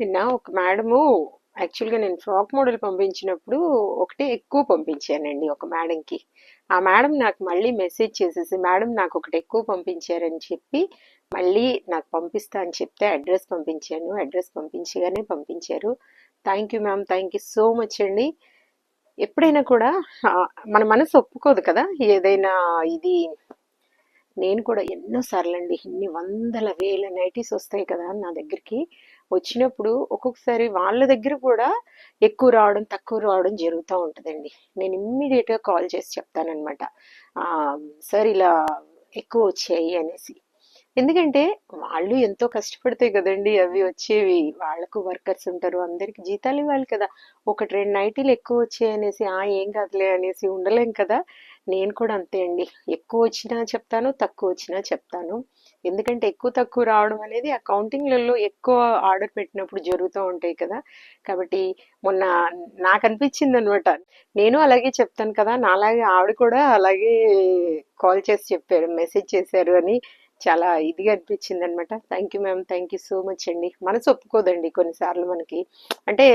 నిన్న ఒక మేడము యాక్చువల్‌గా నేను ఫ్రాక్ మోడల్ పంపించినప్పుడు ఒకటే ఎక్కువ పంపించానండి ఒక మేడంకి. ఆ మేడం నాకు మళ్ళీ మెసేజ్ చేసేసి, "మేడం నాకు ఒకటి ఎక్కువ పంపించారని" చెప్పి, మళ్ళీ నాకు పంపిస్తా అని చెప్తే అడ్రస్ పంపించాను. అడ్రస్ పంపించగానే పంపించారు. Thank you ma'am. Thank you so much అండి. ఎప్పుడైనా కూడా మన మనసు ఒప్పుకోదు కదా! ఏదైనా ఇది నేను కూడా ఎన్నో సార్లండి ఇన్ని వందల వేల నైటీస్ వస్తాయి కదా నా దగ్గరికి. వచ్చినప్పుడు ఒక్కొక్కసారి వాళ్ళ దగ్గర కూడా ఎక్కువ రావడం, తక్కువ రావడం జరుగుతూ ఉంటుందండి నేను ఇమ్మీడియట్గా కాల్ చేసి చెప్తాననమాట. సార్ ఇలా ఎక్కువ వచ్చాయి అనేసి. ఎందుకంటే వాళ్ళు ఎంతో కష్టపడితే కదండీ అవి వచ్చేవి. వాళ్ళకు వర్కర్స్ ఉంటారు. అందరికి జీతాలు ఇవ్వాలి కదా! ఒకటి రెండు నైటీలు ఎక్కువ వచ్చాయి అనేసి ఆ! ఏం కాదులే అనేసి ఉండలేం కదా! నేను కూడా అంతే అండి. ఎక్కువ వచ్చినా చెప్తాను, తక్కువ వచ్చినా చెప్తాను. ఎందుకంటే ఎక్కువ, తక్కువ రావడం అనేది ఆ కౌంటింగ్‌లలో ఎక్కువ ఆర్డర్ పెట్టినప్పుడు జరుగుతూ ఉంటాయి కదా! కాబట్టి మొన్న నాకు అనిపించింది అనమాట నేను అలాగే చెప్తాను కదా! నాలాగే ఆవిడ కూడా అలాగే కాల్ చేసి చెప్పారు. మెసేజ్ చేశారు అని చాలా ఇదిగా అనిపించిందనమాట. Thank you ma'am. Thank you so much అండి. మనసు ఒప్పుకోదండి కొన్నిసార్లు మనకి. అంటే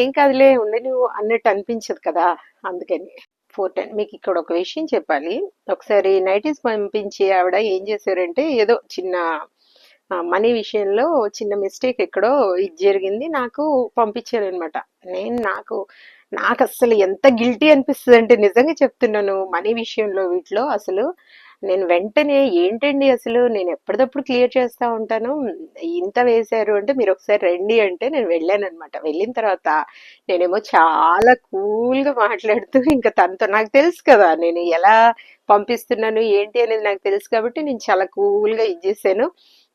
ఏం కాదులే ఉండనివ్వు అన్నట్టు అనిపించదు కదా! అందుకని. 410 మీకు ఇక్కడ ఒక విషయం చెప్పాలి. ఒకసారి నైటీస్ పంపించి ఆవిడ ఏం చేశారంటే ఏదో చిన్న మనీ విషయంలో చిన్న మిస్టేక్ ఎక్కడో ఇది జరిగింది. నాకు పంపించారనమాట. నేను నాకు నాకు అస్సలు ఎంత గిల్టీ అనిపిస్తుంది అంటే నిజంగా చెప్తున్నాను. మనీ విషయంలో వీటిలో అసలు నేను వెంటనే ఏంటండి అసలు నేను ఎప్పటికప్పుడు క్లియర్ చేస్తా ఉంటాను. ఇంత వేశారు అంటే మీరు ఒకసారి రండి అంటే నేను వెళ్ళాననమాట. వెళ్ళిన తర్వాత నేనేమో చాలా కూల్‌గా మాట్లాడుతూ ఇంకా తనతో నాకు తెలుసు కదా! నేను ఎలా పంపిస్తున్నాను, ఏంటి అనేది నాకు తెలుసు కాబట్టి నేను చాలా కూల్‌గా ఇచ్చేసాను.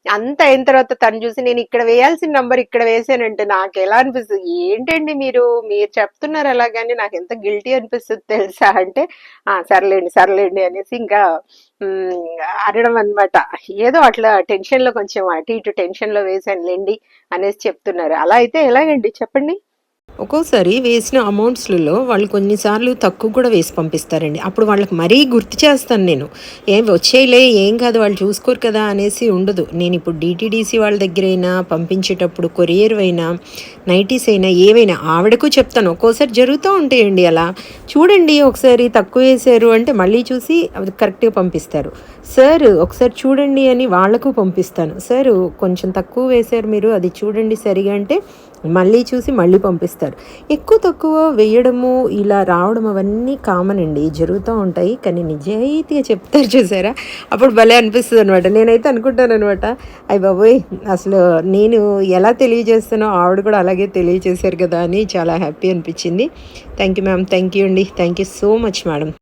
అంత అయిన తర్వాత తను చూసి నేను ఇక్కడ వేయాల్సిన నంబర్ ఇక్కడ వేసానంటే ఎలా అనిపిస్తుంది ఏంటండి మీరు, మీరు చెప్తున్నారు అలాగని ఎంత గిల్టీ అనిపిస్తుంది తెలుసా అంటే, ఆ! సర్లేండి, సర్లేండి అనేసి ఇంకా అరడం అనమాట. ఏదో అట్లా టెన్షన్‌లో కొంచెం అటు ఇటు టెన్షన్‌లో వేశానులెండి అనేసి చెప్తున్నారు. అలా అయితే ఎలాగండి చెప్పండి? ఒక్కోసారి వేసిన అమౌంట్స్‌లలో వాళ్ళు కొన్నిసార్లు తక్కువ కూడా వేసి పంపిస్తారండి. అప్పుడు వాళ్ళకి మరీ గుర్తు చేస్తాను నేను. "ఏం వచ్చేయలే ఏం కాదు వాళ్ళు చూసుకోరు కదా!" అనేసి ఉండదు. నేను ఇప్పుడు డీటీడీసీ వాళ్ళ దగ్గరైనా పంపించేటప్పుడు కొరియర్ అయినా, నైటీస్ అయినా ఏవైనా ఆవిడకు చెప్తాను. ఒక్కోసారి జరుగుతూ ఉంటాయండి అలా. చూడండి ఒకసారి తక్కువ వేశారు అంటే మళ్ళీ చూసి అది కరెక్ట్‌గా పంపిస్తారు. సార్ ఒకసారి చూడండి అని వాళ్ళకు పంపిస్తాను. సార్ కొంచెం తక్కువ వేశారు మీరు అది చూడండి సరిగా అంటే మళ్ళీ చూసి మళ్ళీ పంపిస్తారు. ఎక్కువ తక్కువ వేయడము ఇలా రావడం అవన్నీ కామన్ అండి. జరుగుతూ ఉంటాయి. కానీ నిజాయితీగా చెప్తారు చూసారా! అప్పుడు భలే అనిపిస్తుంది అనమాట నేనైతే అనుకుంటాననమాట. అయ్యి బాబోయ్! అసలు నేను ఎలా తెలియజేస్తానో ఆవిడ కూడా అలాగే తెలియజేశారు కదా! అని చాలా హ్యాపీ అనిపించింది. Thank you ma'am. Thank you అండి. Thank you so much madam.